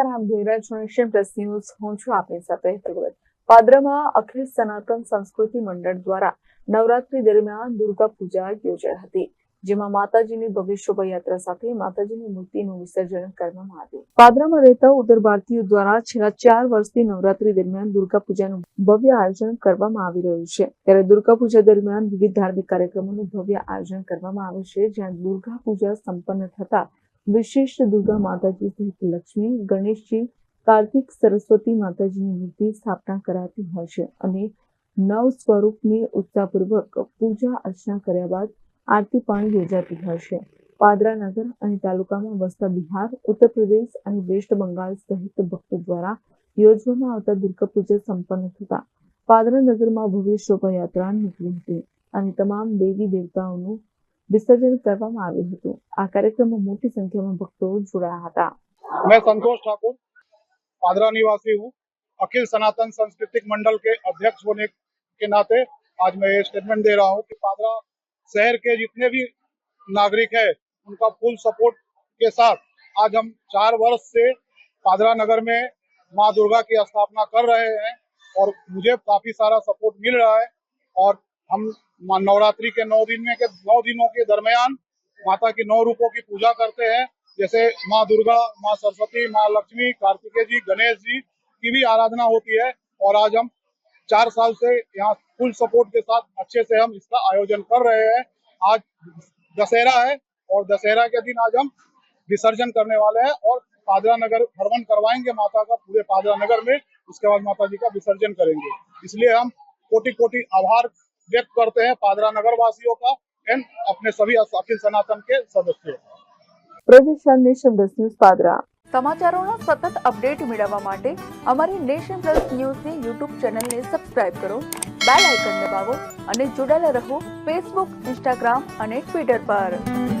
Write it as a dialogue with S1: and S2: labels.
S1: નમસ્કાર આપ જોઈ રહ્યા પ્લસ ન્યૂઝ. હું છું આપની સાથે ભગવત પાદરામાં અખિલ સનાતન સંસ્કૃતિ મંડળ દ્વારા નવરાત્રી દરમિયાન દુર્ગા પૂજા યોજાઈ હતી, જેમાં માતાજીની ભવ્ય શોભાયાત્રા સાથે માતાજીની મૂર્તિનું વિસર્જન કરવામાં આવ્યું. પાદરામાં રહેતા ઉત્તર ભારતીયો દ્વારા છેલ્લા ચાર વર્ષથી નવરાત્રી દરમિયાન દુર્ગા પૂજાનું ભવ્ય આયોજન કરવામાં આવી રહ્યું છે. ત્યારે દુર્ગા પૂજા દરમિયાન વિવિધ ધાર્મિક કાર્યક્રમોનું ભવ્ય આયોજન કરવામાં આવે છે, જ્યાં દુર્ગા પૂજા સંપન્ન થતા વિશિષ્ટ દુર્ગા માતાજી સહિત લક્ષ્મી, ગણેશજી, કાર્તિક સરસ્વતી માતાજીની મૂર્તિ સ્થાપના કરાતી હોય છે અને નવ સ્વરૂપની ઉત્સાહપૂર્વક પૂજા અર્ચના કર્યા બાદ આરતી પણ યોજાતી હોય છે. પાદરા નગર અને તાલુકામાં વસતા બિહાર, ઉત્તર પ્રદેશ અને વેસ્ટ બંગાળ સહિત ભક્તો દ્વારા યોજવામાં આવતા દુર્ગા પૂજા સંપન્ન થતા પાદરા નગરમાં ભવ્ય શોભાયાત્રા નીકળી હતી અને તમામ દેવી દેવતાઓનું વિસર્જન કરવામાં આવ્યું હતું આ કાર્યક્રમમાં મોટી સંખ્યામાં ભક્તો જોડાયા હતા
S2: मैं संतोष ठाकुर पादरा निवासी हूँ अखिल सनातन सांस्कृतिक मंडल के अध्यक्ष होने के नाते आज मैं ये स्टेटमेंट दे रहा हूँ कि पादरा शहर के जितने भी नागरिक हैं उनका फुल सपोर्ट के साथ आज हम चार वर्ष से पादरा नगर में माँ दुर्गा की स्थापना कर रहे हैं और मुझे काफी सारा सपोर्ट मिल रहा है और हम नवरात्रि के नौ दिन में के नौ दिनों के दरमियान माता की नौ रूपों की पूजा करते हैं। जैसे माँ दुर्गा, माँ सरस्वती, माँ लक्ष्मी, कार्तिकेय जी, गणेश जी की भी आराधना होती है। और आज हम चार साल से यहाँ फुल सपोर्ट के साथ अच्छे से हम इसका आयोजन कर रहे हैं। आज दशहरा है और दशहरा के दिन आज हम विसर्जन करने वाले हैं और पादरा नगर भ्रमण करवाएँगे माता का पूरे पादरा नगर में। उसके बाद माता जी का विसर्जन करेंगे। इसलिए हम कोटि कोटि आभार व्यक्त करते हैं पादरा नगर वासियों का एंड अपने सभी अखिल सनातन के सदस्यों का
S1: પ્રદેશ નેશન પ્લસ ન્યૂઝ પાદરા
S3: સમાચારોનો સતત અપડેટ મેળવવા માટે અમારી નેશન પ્લસ ન્યૂઝની યુટ્યુબ ચેનલને સબસ્ક્રાઇબ કરો બેલ આઇકન દબાવો અને જોડાયેલા રહો ફેસબુક ઇન્સ્ટાગ્રામ અને ટ્વિટર પર